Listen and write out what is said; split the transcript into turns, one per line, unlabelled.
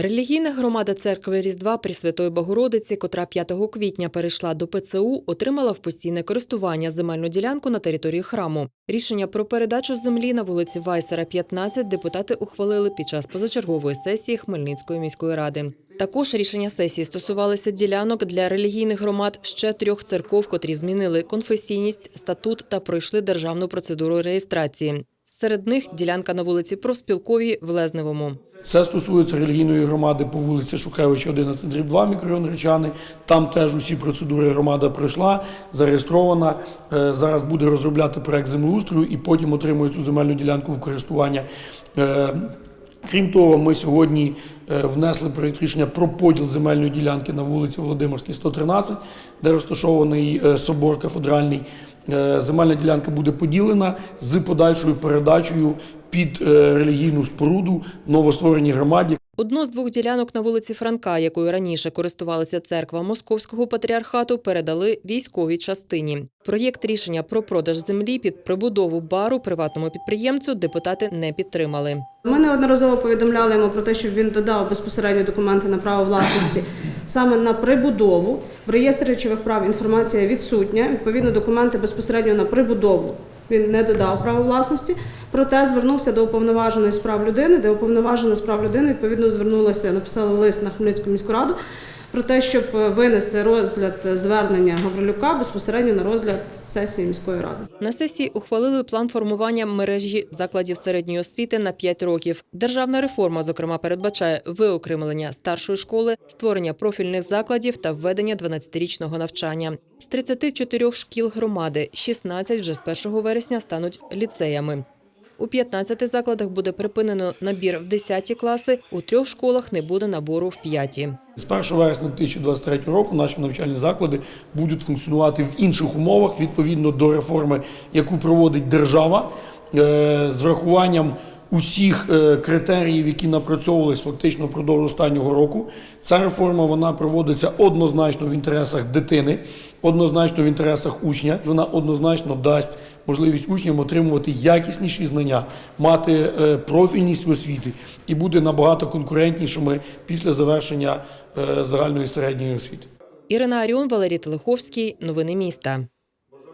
Релігійна громада церкви Різдва Пресвятої Богородиці, котра 5 квітня перейшла до ПЦУ, отримала в постійне користування земельну ділянку на території храму. Рішення про передачу землі на вулиці Вайсера, 15 депутати ухвалили під час позачергової сесії Хмельницької міської ради. Також рішення сесії стосувалися ділянок для релігійних громад ще трьох церков, котрі змінили конфесійність, статут та пройшли державну процедуру реєстрації. Серед них ділянка на вулиці Проспілковій в Лезневому.
Це стосується релігійної громади по вулиці Шукевич, 11, дріб 2, мікрорайон Речани. Там теж усі процедури громада пройшла, зареєстрована. Е, Зараз буде розробляти проект землеустрою і потім отримує цю земельну ділянку в користування. Крім того, ми сьогодні е, внесли проєкт рішення про поділ земельної ділянки на вулиці Володимирській, 113, де розташований е, собор кафедральний. Е, Земельна ділянка буде поділена з подальшою передачею під е, релігійну споруду новоствореній громаді.
Одну з двох ділянок на вулиці Франка, якою раніше користувалася церква Московського патріархату, передали військовій частині. Проєкт рішення про продаж землі під прибудову бару приватному підприємцю депутати не підтримали.
Ми неодноразово повідомляли йому про те, щоб він додав безпосередньо документи на право власності саме на прибудову. В реєстрі речових прав інформація відсутня. Відповідно, документи безпосередньо на прибудову. Він не додав право власності, проте звернувся до уповноваженої з прав людини, де уповноважена з прав людини відповідно звернулася, написала лист на Хмельницьку міську раду про те, щоб винести розгляд звернення Гаврилюка безпосередньо на розгляд сесії міської ради.
На сесії ухвалили план формування мережі закладів середньої освіти на 5 років. Державна реформа, зокрема, передбачає виокремлення старшої школи, створення профільних закладів та введення 12-річного навчання. З 34 шкіл громади 16 вже з 1 вересня стануть ліцеями. У 15 закладах буде припинено набір в 10 класи, у трьох школах не буде набору в 5.
З 1 вересня 2023 року наші навчальні заклади будуть функціонувати в інших умовах відповідно до реформи, яку проводить держава, е, з врахуванням усіх е, критеріїв, які напрацьовувалися фактично впродовж останнього року. Ця реформа вона проводиться однозначно в інтересах дитини, однозначно в інтересах учня. Вона однозначно дасть можливість учням отримувати якісніші знання, мати е, профільність в освіти і бути набагато конкурентнішими після завершення е, загальної середньої освіти.
Ірина Аріон, Валерій Телеховський. Новини міста.